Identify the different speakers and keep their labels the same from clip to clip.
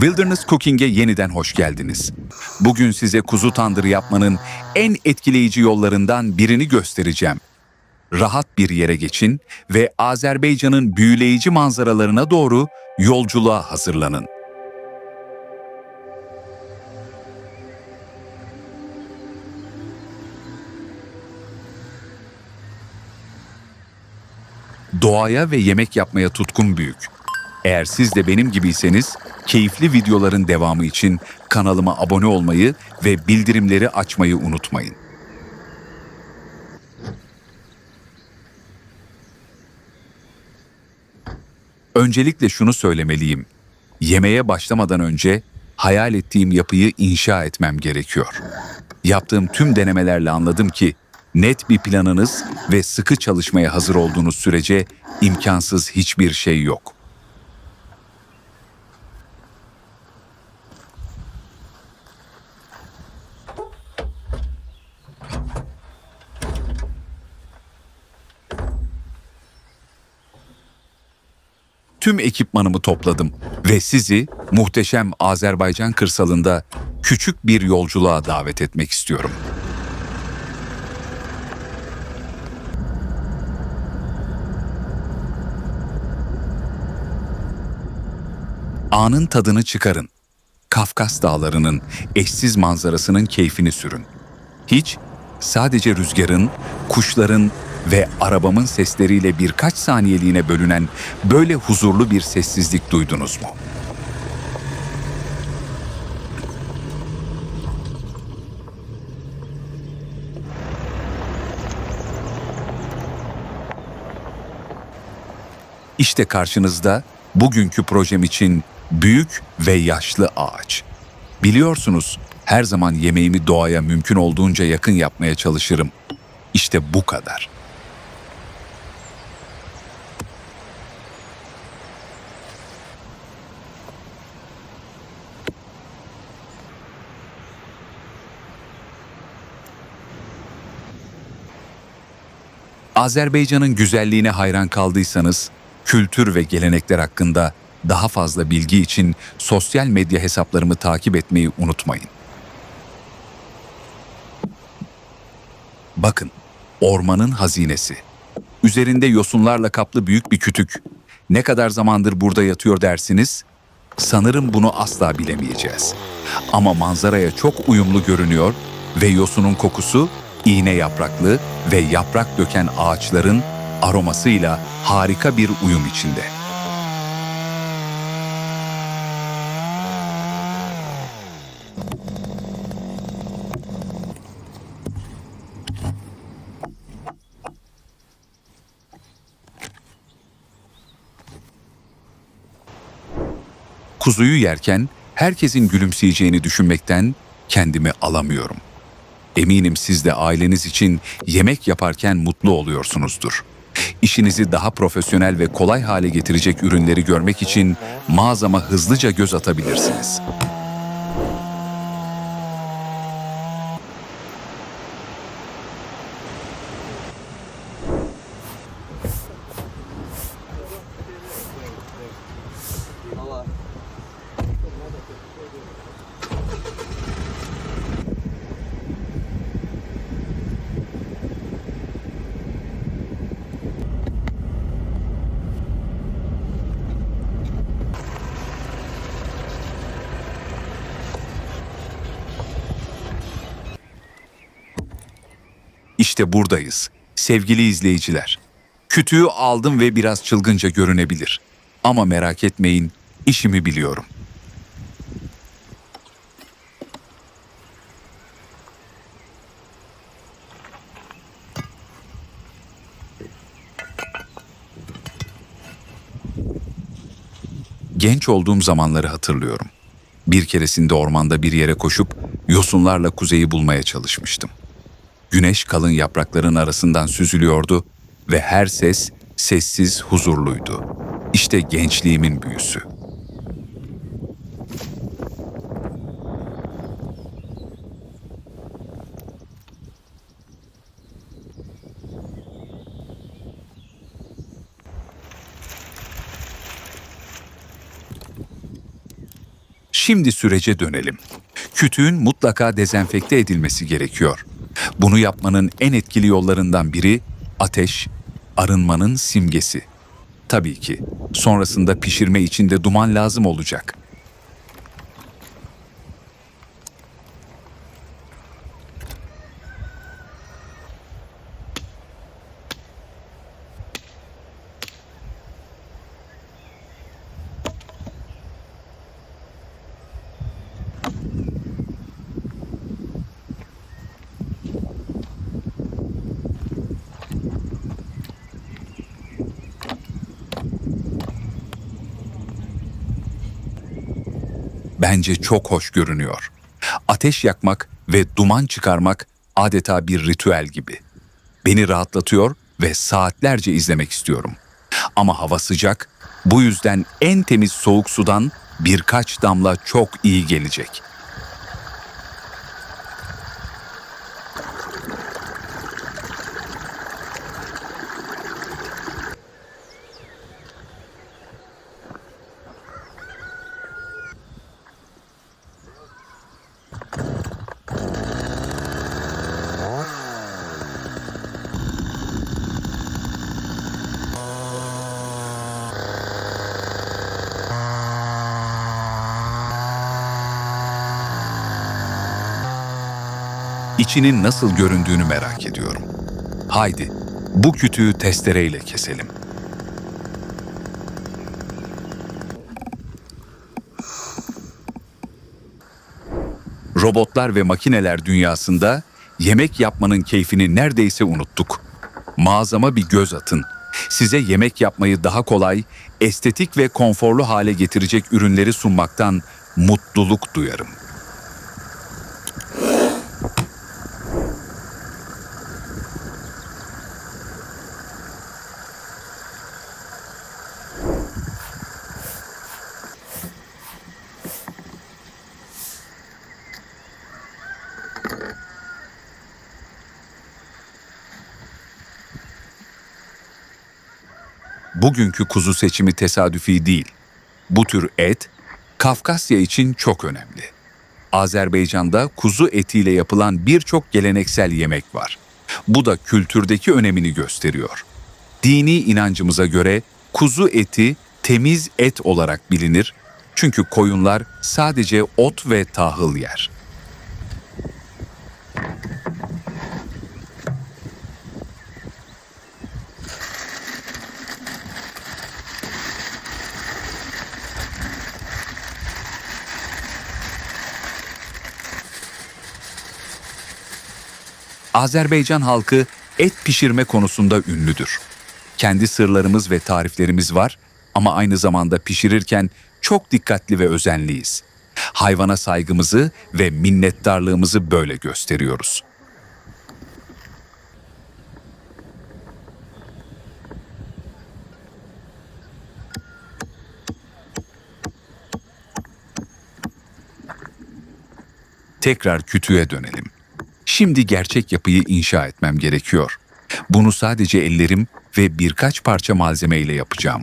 Speaker 1: Wilderness Cooking'e yeniden hoş geldiniz. Bugün size kuzu tandırı yapmanın en etkileyici yollarından birini göstereceğim. Rahat bir yere geçin ve Azerbaycan'ın büyüleyici manzaralarına doğru yolculuğa hazırlanın. Doğaya ve yemek yapmaya tutkun büyük. Eğer siz de benim gibiyseniz keyifli videoların devamı için kanalıma abone olmayı ve bildirimleri açmayı unutmayın. Öncelikle şunu söylemeliyim. Yemeğe başlamadan önce hayal ettiğim yapıyı inşa etmem gerekiyor. Yaptığım tüm denemelerle anladım ki net bir planınız ve sıkı çalışmaya hazır olduğunuz sürece imkansız hiçbir şey yok. Tüm ekipmanımı topladım ve sizi muhteşem Azerbaycan kırsalında küçük bir yolculuğa davet etmek istiyorum. Anın tadını çıkarın. Kafkas dağlarının eşsiz manzarasının keyfini sürün. Hiç sadece rüzgarın, kuşların ve arabamın sesleriyle birkaç saniyeliğine bölünen böyle huzurlu bir sessizlik duydunuz mu? İşte karşınızda bugünkü projem için büyük ve yaşlı ağaç. Biliyorsunuz her zaman yemeğimi doğaya mümkün olduğunca yakın yapmaya çalışırım. İşte bu kadar. Azerbaycan'ın güzelliğine hayran kaldıysanız, kültür ve gelenekler hakkında daha fazla bilgi için sosyal medya hesaplarımı takip etmeyi unutmayın. Bakın, ormanın hazinesi. Üzerinde yosunlarla kaplı büyük bir kütük. Ne kadar zamandır burada yatıyor dersiniz? Sanırım bunu asla bilemeyeceğiz. Ama manzaraya çok uyumlu görünüyor ve yosunun kokusu iğne yapraklı ve yaprak döken ağaçların aromasıyla harika bir uyum içinde. Kuzuyu yerken herkesin gülümseyeceğini düşünmekten kendimi alamıyorum. Eminim siz de aileniz için yemek yaparken mutlu oluyorsunuzdur. İşinizi daha profesyonel ve kolay hale getirecek ürünleri görmek için mağazama hızlıca göz atabilirsiniz. İşte buradayız. Sevgili izleyiciler. Kütüğü aldım ve biraz çılgınca görünebilir. Ama merak etmeyin, işimi biliyorum. Genç olduğum zamanları hatırlıyorum. Bir keresinde ormanda bir yere koşup yosunlarla kuzeyi bulmaya çalışmıştım. Güneş kalın yaprakların arasından süzülüyordu ve her ses sessiz, huzurluydu. İşte gençliğimin büyüsü. Şimdi sürece dönelim. Kütüğün mutlaka dezenfekte edilmesi gerekiyor. Bunu yapmanın en etkili yollarından biri ateş, arınmanın simgesi. Tabii ki sonrasında pişirme için de duman lazım olacak. Bence çok hoş görünüyor. Ateş yakmak ve duman çıkarmak adeta bir ritüel gibi. Beni rahatlatıyor ve saatlerce izlemek istiyorum. Ama hava sıcak, bu yüzden en temiz soğuk sudan birkaç damla çok iyi gelecek. İçinin nasıl göründüğünü merak ediyorum. Haydi, bu kütüğü testereyle keselim. Robotlar ve makineler dünyasında yemek yapmanın keyfini neredeyse unuttuk. Mağazama bir göz atın. Size yemek yapmayı daha kolay, estetik ve konforlu hale getirecek ürünleri sunmaktan mutluluk duyarım. Bugünkü kuzu seçimi tesadüfi değil. Bu tür et Kafkasya için çok önemli. Azerbaycan'da kuzu etiyle yapılan birçok geleneksel yemek var. Bu da kültürdeki önemini gösteriyor. Dini inancımıza göre kuzu eti temiz et olarak bilinir çünkü koyunlar sadece ot ve tahıl yer. Azerbaycan halkı et pişirme konusunda ünlüdür. Kendi sırlarımız ve tariflerimiz var ama aynı zamanda pişirirken çok dikkatli ve özenliyiz. Hayvana saygımızı ve minnettarlığımızı böyle gösteriyoruz. Tekrar kütüğe dönelim. Şimdi gerçek yapıyı inşa etmem gerekiyor. Bunu sadece ellerim ve birkaç parça malzemeyle yapacağım.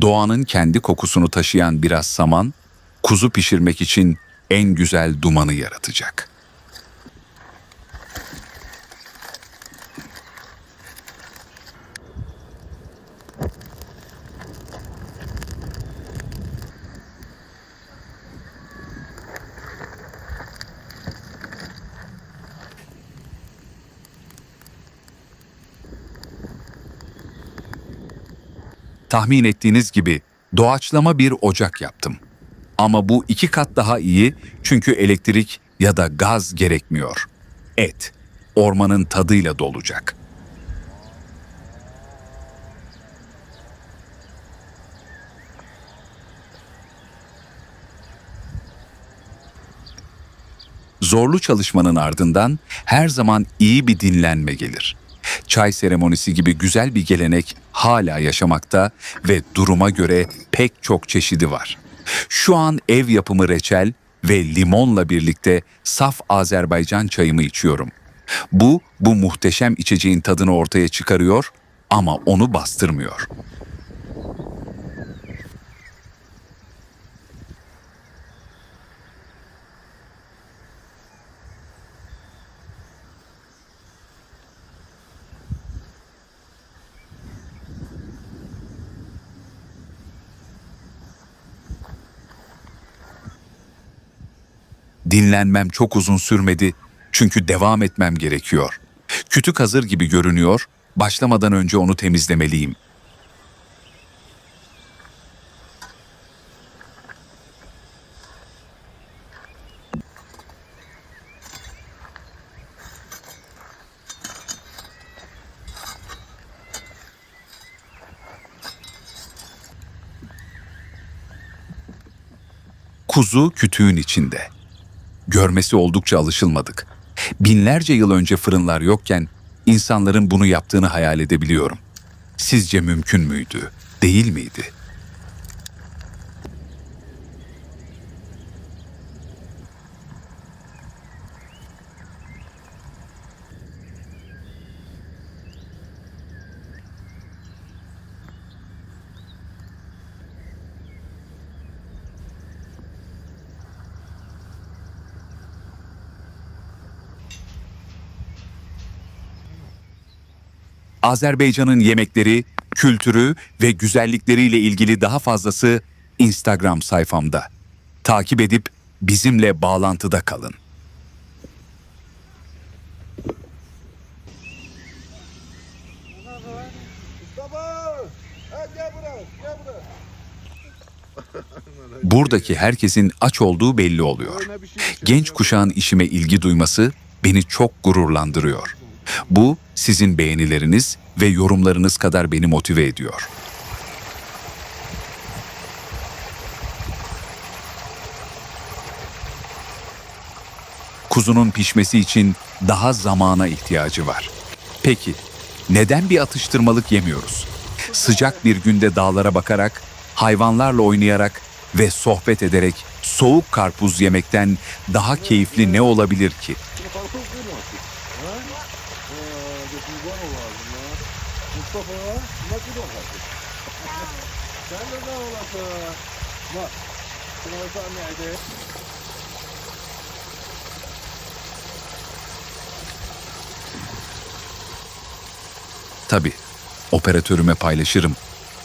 Speaker 1: Doğanın kendi kokusunu taşıyan biraz saman, kuzu pişirmek için en güzel dumanı yaratacak. Tahmin ettiğiniz gibi doğaçlama bir ocak yaptım. Ama bu iki kat daha iyi çünkü elektrik ya da gaz gerekmiyor. Et, ormanın tadıyla dolacak. Zorlu çalışmanın ardından her zaman iyi bir dinlenme gelir. Çay seremonisi gibi güzel bir gelenek hala yaşamakta ve duruma göre pek çok çeşidi var. Şu an ev yapımı reçel, ve limonla birlikte saf Azerbaycan çayımı içiyorum. Bu, bu muhteşem içeceğin tadını ortaya çıkarıyor ama onu bastırmıyor. Dinlenmem çok uzun sürmedi çünkü devam etmem gerekiyor. Kütük hazır gibi görünüyor, başlamadan önce onu temizlemeliyim. Kuzu kütüğün içinde. Görmesi oldukça alışılmadık. Binlerce yıl önce fırınlar yokken insanların bunu yaptığını hayal edebiliyorum. Sizce mümkün müydü? Değil miydi? Azerbaycan'ın yemekleri, kültürü ve güzellikleriyle ilgili daha fazlası Instagram sayfamda. Takip edip bizimle bağlantıda kalın. Buradaki herkesin aç olduğu belli oluyor. Genç kuşağın işime ilgi duyması beni çok gururlandırıyor. Bu sizin beğenileriniz ve yorumlarınız kadar beni motive ediyor. Kuzunun pişmesi için daha zamana ihtiyacı var. Peki, neden bir atıştırmalık yemiyoruz? Sıcak bir günde dağlara bakarak, hayvanlarla oynayarak ve sohbet ederek soğuk karpuz yemekten daha keyifli ne olabilir ki?
Speaker 2: Karpuz değil mi artık? Ha? Ha, götüreceğim o lazım ya. Mustafa, nasıl o karpuz? Sen de ne olasın? Bak, şuna sen nerede?
Speaker 1: Tabii, operatörüme paylaşırım.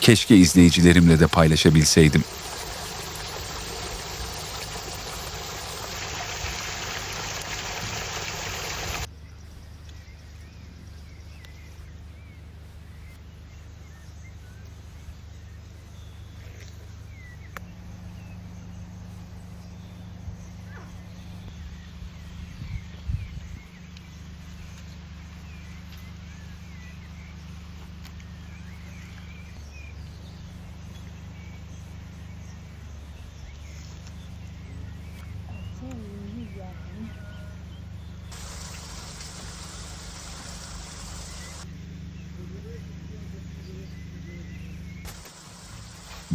Speaker 1: Keşke izleyicilerimle de paylaşabilseydim.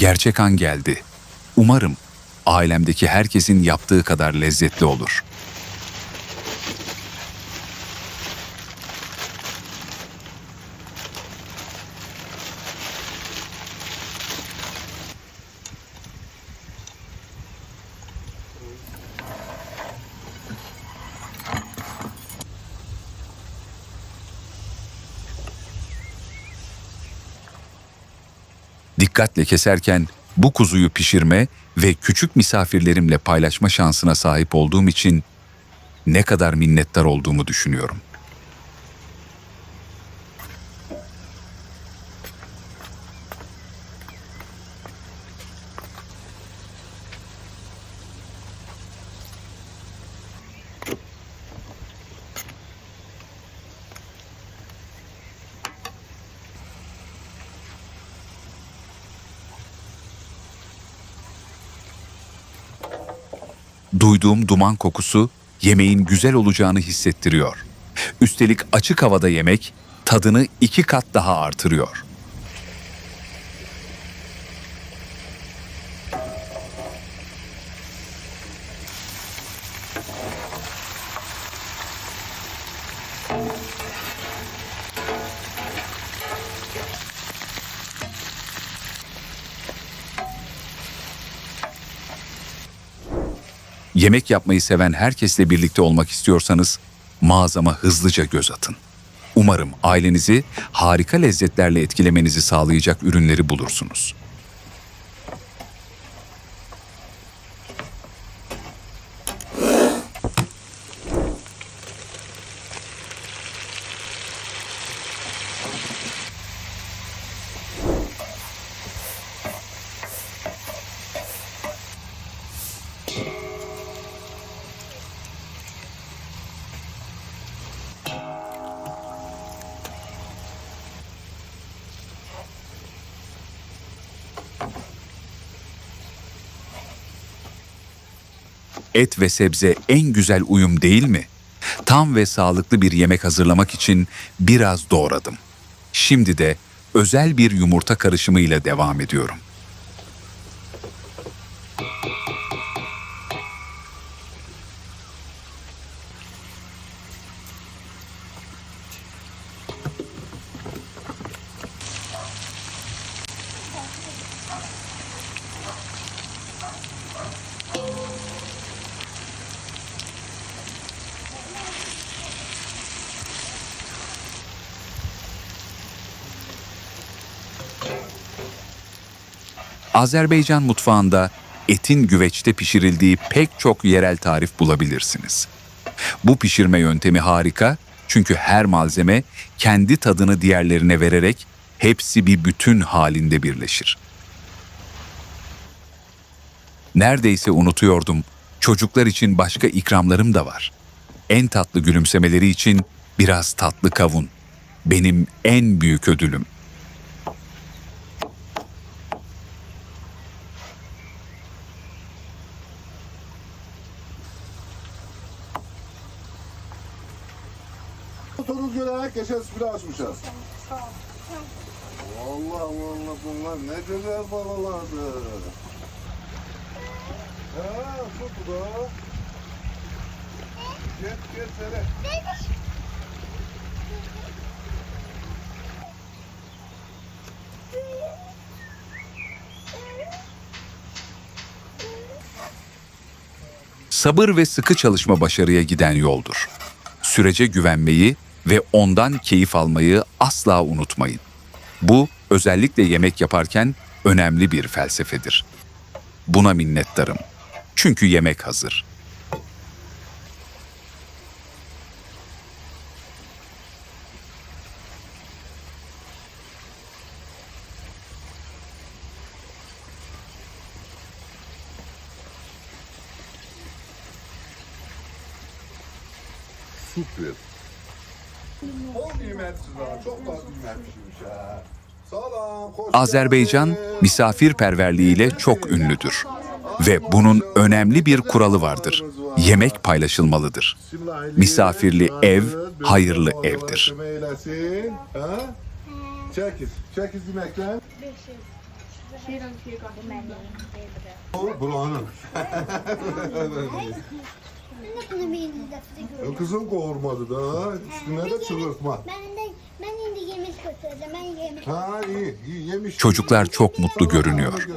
Speaker 1: Gerçek an geldi. Umarım ailemdeki herkesin yaptığı kadar lezzetli olur. Dikkatle keserken bu kuzuyu pişirme ve küçük misafirlerimle paylaşma şansına sahip olduğum için ne kadar minnettar olduğumu düşünüyorum. Duyduğum duman kokusu yemeğin güzel olacağını hissettiriyor. Üstelik açık havada yemek tadını iki kat daha artırıyor. Yemek yapmayı seven herkesle birlikte olmak istiyorsanız mağazama hızlıca göz atın. Umarım ailenizi harika lezzetlerle etkilemenizi sağlayacak ürünleri bulursunuz. Et ve sebze en güzel uyum değil mi? Tam ve sağlıklı bir yemek hazırlamak için biraz doğradım. Şimdi de özel bir yumurta karışımı ile devam ediyorum. Azerbaycan mutfağında etin güveçte pişirildiği pek çok yerel tarif bulabilirsiniz. Bu pişirme yöntemi harika çünkü her malzeme kendi tadını diğerlerine vererek hepsi bir bütün halinde birleşir. Neredeyse unutuyordum. Çocuklar için başka ikramlarım da var. En tatlı gülümsemeleri için biraz tatlı kavun. Benim en büyük ödülüm.
Speaker 2: Motorunuz görerek geçen süpüre açmışız. Vallahi vallahi bunlar ne güzel babalardı. Ha, çok bu da. Gel gel sene.
Speaker 1: Sabır ve sıkı çalışma başarıya giden yoldur. Sürece güvenmeyi ve ondan keyif almayı asla unutmayın. Bu özellikle yemek yaparken önemli bir felsefedir. Buna minnettarım. Çünkü yemek hazır.
Speaker 2: Süper. O nimetsiz ha. Çok da nimetmişmiş ha. Selam. hoş
Speaker 1: Azerbaycan misafirperverliğiyle çok ünlüdür ve bunun önemli bir kuralı vardır. Yemek paylaşılmalıdır. Misafirli ev hayırlı evdir.
Speaker 2: Buranın. Kızım kovurmadı da. Üstüne de çıldırtma.
Speaker 3: Ben şimdi yemek götüreceğim. Ben yemek.
Speaker 2: Ha iyi, iyi yemiş.
Speaker 1: Çocuklar çok mutlu görünüyor.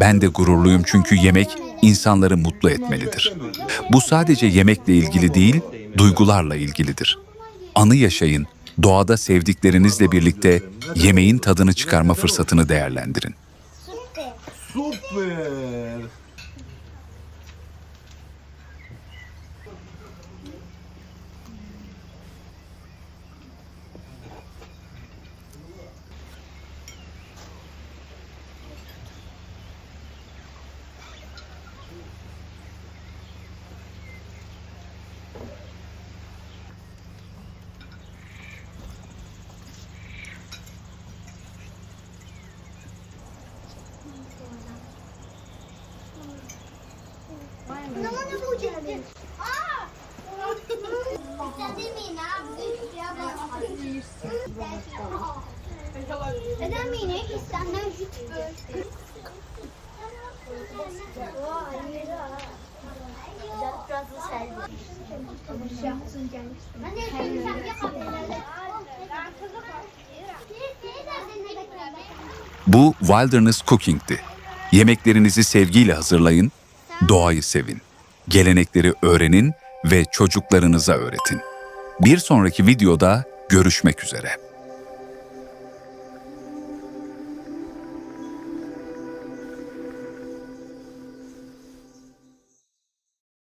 Speaker 1: Ben de gururluyum çünkü yemek insanları mutlu etmelidir. Bu sadece yemekle ilgili değil, duygularla ilgilidir. Anı yaşayın, doğada sevdiklerinizle birlikte yemeğin tadını çıkarma fırsatını değerlendirin.
Speaker 3: Süper.
Speaker 1: Bu Wilderness Cooking'ti. Yemeklerinizi sevgiyle hazırlayın, doğayı sevin, gelenekleri öğrenin ve çocuklarınıza öğretin. Bir sonraki videoda görüşmek üzere.